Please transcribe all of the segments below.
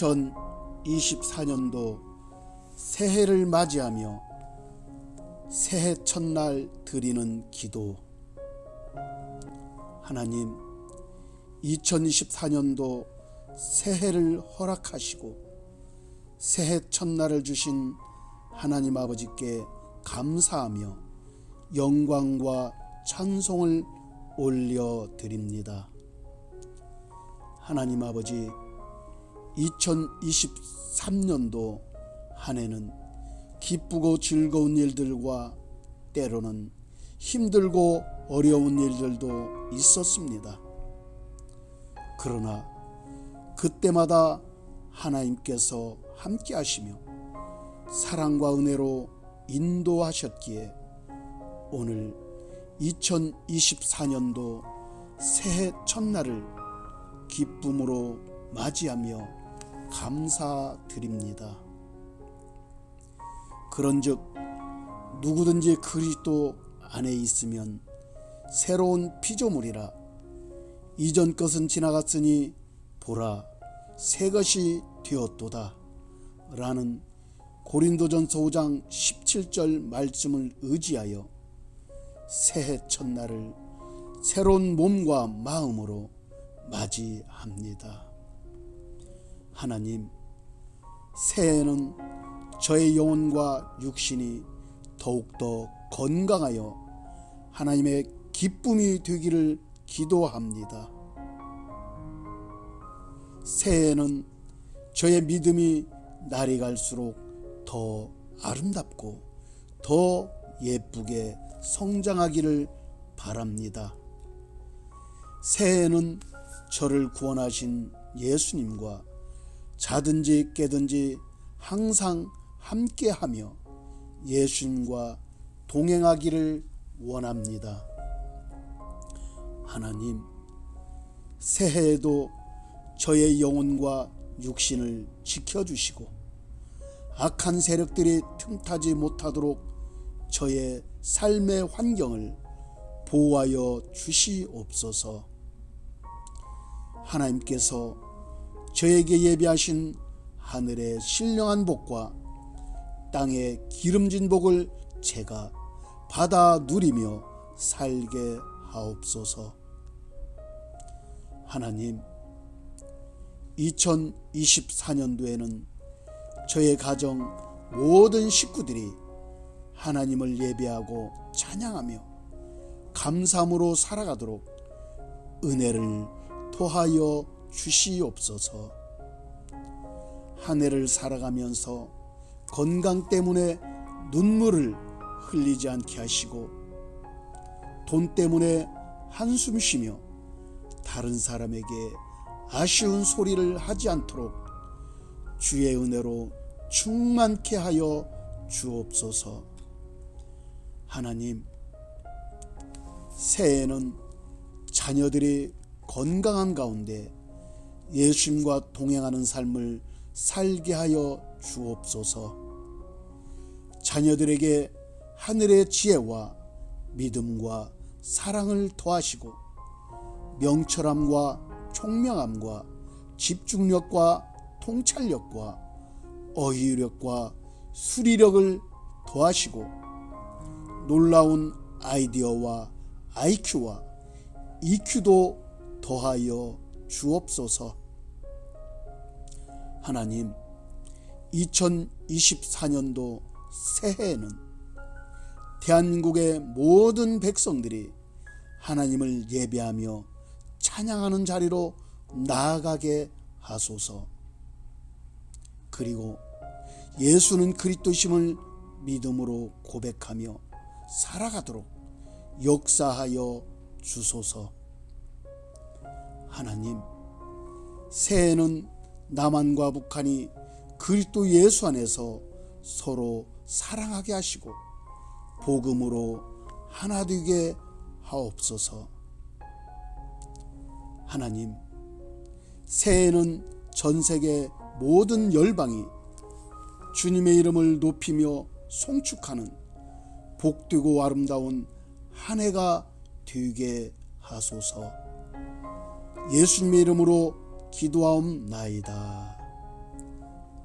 2024년도 새해를 맞이하며 새해 첫날 드리는 기도 하나님 2024년도 새해를 허락하시고 새해 첫날을 주신 하나님 아버지께 감사하며 영광과 찬송을 올려 드립니다. 하나님 아버지 2023년도 한 해는 기쁘고 즐거운 일들과 때로는 힘들고 어려운 일들도 있었습니다. 그러나 그때마다 하나님께서 함께 하시며 사랑과 은혜로 인도하셨기에 오늘 2024년도 새해 첫날을 기쁨으로 맞이하며 감사드립니다. 그런즉 누구든지 그리스도 안에 있으면 새로운 피조물이라 이전 것은 지나갔으니 보라 새 것이 되었도다 라는 고린도전서 5장 17절 말씀을 의지하여 새해 첫날을 새로운 몸과 마음으로 맞이합니다. 하나님, 새해는 저의 영혼과 육신이 더욱더 건강하여 하나님의 기쁨이 되기를 기도합니다. 새해에는 저의 믿음이 날이 갈수록 더 아름답고 더 예쁘게 성장하기를 바랍니다. 새해에는 저를 구원하신 예수님과 자든지 깨든지 항상 함께하며 예수님과 동행하기를 원합니다. 하나님, 새해에도 저의 영혼과 육신을 지켜주시고 악한 세력들이 틈타지 못하도록 저의 삶의 환경을 보호하여 주시옵소서. 하나님께서 저에게 예비하신 하늘의 신령한 복과 땅의 기름진 복을 제가 받아 누리며 살게 하옵소서. 하나님, 2024년도에는 저의 가정 모든 식구들이 하나님을 예배하고 찬양하며 감사함으로 살아가도록 은혜를 토하여 주시옵소서. 한 해를 살아가면서 건강 때문에 눈물을 흘리지 않게 하시고 돈 때문에 한숨 쉬며 다른 사람에게 아쉬운 소리를 하지 않도록 주의 은혜로 충만케 하여 주옵소서. 하나님, 새해에는 자녀들이 건강한 가운데 예수님과 동행하는 삶을 살게 하여 주옵소서. 자녀들에게 하늘의 지혜와 믿음과 사랑을 더하시고 명철함과 총명함과 집중력과 통찰력과 어휘력과 수리력을 더하시고 놀라운 아이디어와 IQ와 EQ도 더하여 주옵소서. 하나님, 2024년도 새해에는 대한민국의 모든 백성들이 하나님을 예배하며 찬양하는 자리로 나아가게 하소서. 그리고 예수는 그리스도심을 믿음으로 고백하며 살아가도록 역사하여 주소서. 하나님, 새해는 남한과 북한이 그리스도 예수 안에서 서로 사랑하게 하시고 복음으로 하나 되게 하옵소서. 하나님, 새해는 전 세계 모든 열방이 주님의 이름을 높이며 송축하는 복되고 아름다운 한 해가 되게 하소서. 예수님의 이름으로 기도하옵나이다.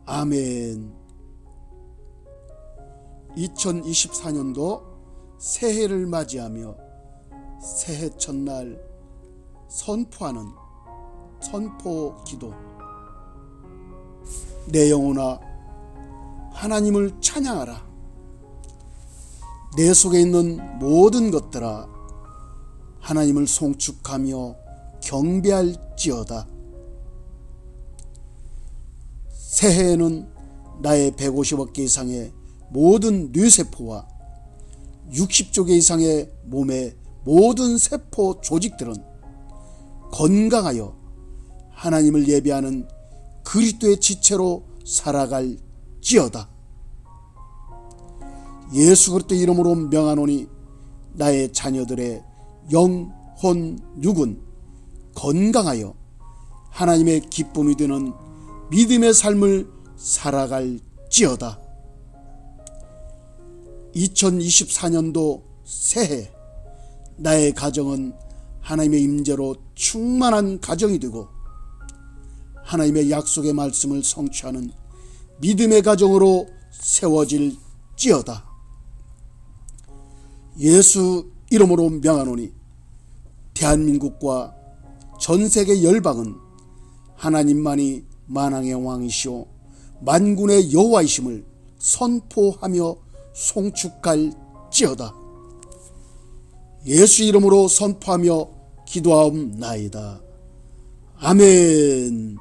아멘. 2024년도 새해를 맞이하며 새해 첫날 선포하는 선포 기도. 내 영혼아 하나님을 찬양하라. 내 속에 있는 모든 것들아 하나님을 송축하며 경배할지어다. 새해에는 나의 150억 개 이상의 모든 뇌세포와 60조 개 이상의 몸의 모든 세포 조직들은 건강하여 하나님을 예배하는 그리스도의 지체로 살아갈지어다. 예수 그리스도 이름으로 명하노니 나의 자녀들의 영혼 육은 건강하여 하나님의 기쁨이 되는 믿음의 삶을 살아갈지어다. 2024년도 새해 나의 가정은 하나님의 임재로 충만한 가정이 되고 하나님의 약속의 말씀을 성취하는 믿음의 가정으로 세워질지어다. 예수 이름으로 명하노니 대한민국과 전 세계 열방은 하나님만이 만왕의 왕이시오 만군의 여호와이심을 선포하며 송축할지어다. 예수 이름으로 선포하며 기도하옵나이다. 아멘.